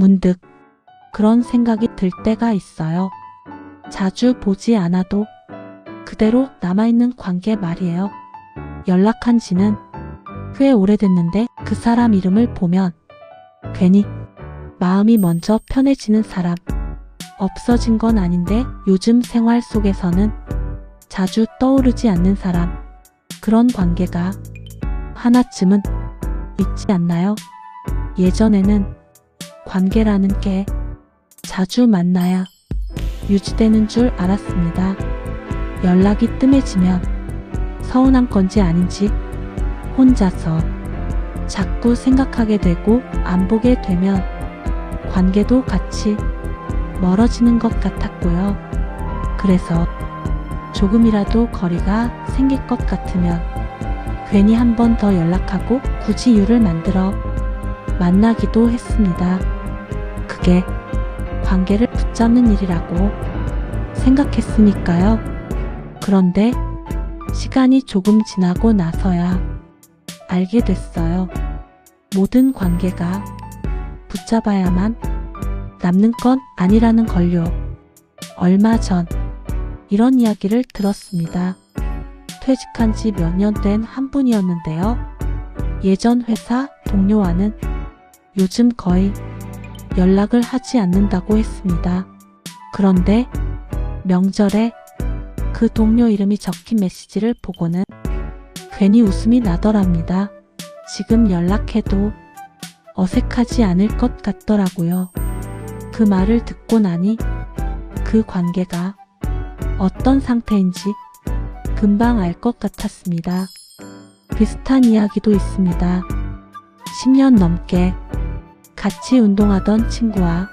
문득 그런 생각이 들 때가 있어요. 자주 보지 않아도 그대로 남아있는 관계 말이에요. 연락한 지는 꽤 오래됐는데 그 사람 이름을 보면 괜히 마음이 먼저 편해지는 사람. 없어진 건 아닌데 요즘 생활 속에서는 자주 떠오르지 않는 사람. 그런 관계가 하나쯤은 있지 않나요? 예전에는 관계라는 게 자주 만나야 유지되는 줄 알았습니다. 연락이 뜸해지면 서운한 건지 아닌지 혼자서 자꾸 생각하게 되고 안 보게 되면 관계도 같이 멀어지는 것 같았고요. 그래서 조금이라도 거리가 생길 것 같으면 괜히 한 번 더 연락하고 굳이 이유를 만들어 만나기도 했습니다. 그게 관계를 붙잡는 일이라고 생각했으니까요. 그런데 시간이 조금 지나고 나서야 알게 됐어요. 모든 관계가 붙잡아야만 남는 건 아니라는 걸요. 얼마 전 이런 이야기를 들었습니다. 퇴직한 지 몇 년 된 한 분이었는데요. 예전 회사 동료와는 요즘 거의 연락을 하지 않는다고 했습니다. 그런데 명절에 그 동료 이름이 적힌 메시지를 보고는 괜히 웃음이 나더랍니다. 지금 연락해도 어색하지 않을 것 같더라고요. 그 말을 듣고 나니 그 관계가 어떤 상태인지 금방 알 것 같았습니다. 비슷한 이야기도 있습니다. 10년 넘게 같이 운동하던 친구와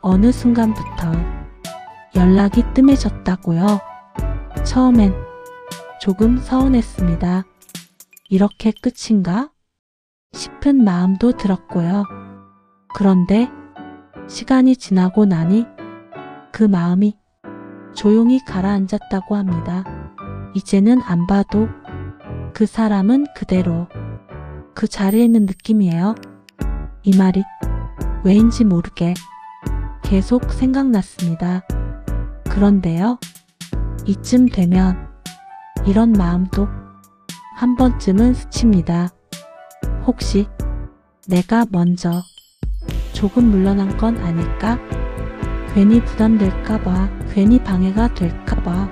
어느 순간부터 연락이 뜸해졌다고요. 처음엔 조금 서운했습니다. 이렇게 끝인가? 싶은 마음도 들었고요. 그런데 시간이 지나고 나니 그 마음이 조용히 가라앉았다고 합니다. 이제는 안 봐도 그 사람은 그대로 그 자리에 있는 느낌이에요. 이 말이 왜인지 모르게 계속 생각났습니다. 그런데요. 이쯤 되면 이런 마음도 한 번쯤은 스칩니다. 혹시 내가 먼저 조금 물러난 건 아닐까? 괜히 부담될까봐, 괜히 방해가 될까봐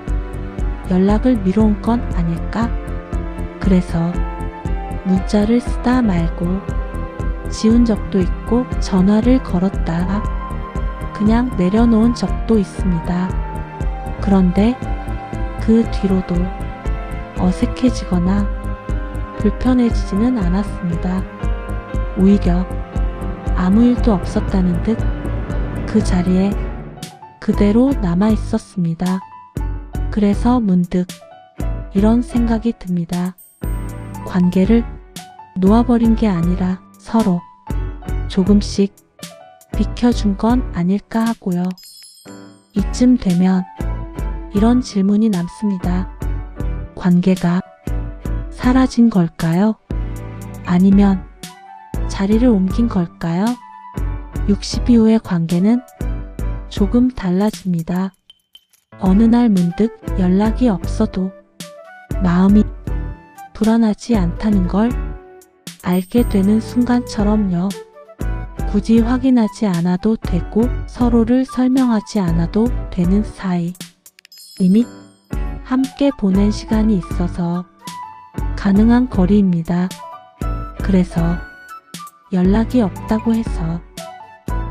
연락을 미뤄온 건 아닐까? 그래서 문자를 쓰다 말고 지운 적도 있고 전화를 걸었다 그냥 내려놓은 적도 있습니다. 그런데 그 뒤로도 어색해지거나 불편해지지는 않았습니다. 오히려 아무 일도 없었다는 듯 그 자리에 그대로 남아 있었습니다. 그래서 문득 이런 생각이 듭니다. 관계를 놓아버린 게 아니라 서로 조금씩 비켜준 건 아닐까 하고요. 이쯤 되면 이런 질문이 남습니다. 관계가 사라진 걸까요? 아니면 자리를 옮긴 걸까요? 60 이후의 관계는 조금 달라집니다. 어느 날 문득 연락이 없어도 마음이 불안하지 않다는 걸 알게 되는 순간처럼요. 굳이 확인하지 않아도 되고 서로를 설명하지 않아도 되는 사이. 이미 함께 보낸 시간이 있어서 가능한 거리입니다. 그래서 연락이 없다고 해서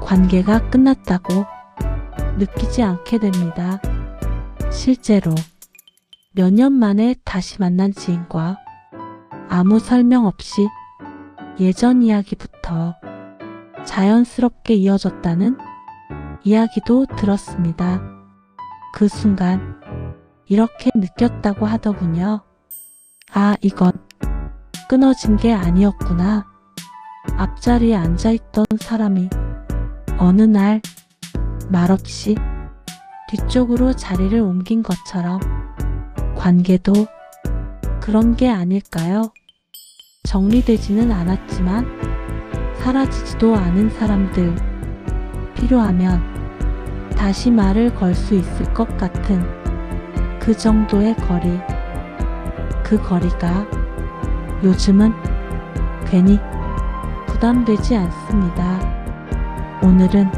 관계가 끝났다고 느끼지 않게 됩니다. 실제로 몇 년 만에 다시 만난 지인과 아무 설명 없이 예전 이야기부터 자연스럽게 이어졌다는 이야기도 들었습니다. 그 순간 이렇게 느꼈다고 하더군요. 아, 이건 끊어진 게 아니었구나. 앞자리에 앉아있던 사람이 어느 날 말없이 뒤쪽으로 자리를 옮긴 것처럼 관계도 그런 게 아닐까요? 정리되지는 않았지만 사라지지도 않은 사람들 필요하면 다시 말을 걸 수 있을 것 같은 그 정도의 거리. 그 거리가 요즘은 괜히 부담되지 않습니다. 오늘은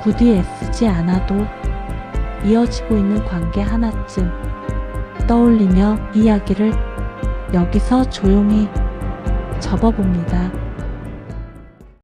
굳이 애쓰지 않아도 이어지고 있는 관계 하나쯤 떠올리며 이야기를 여기서 조용히 접어봅니다.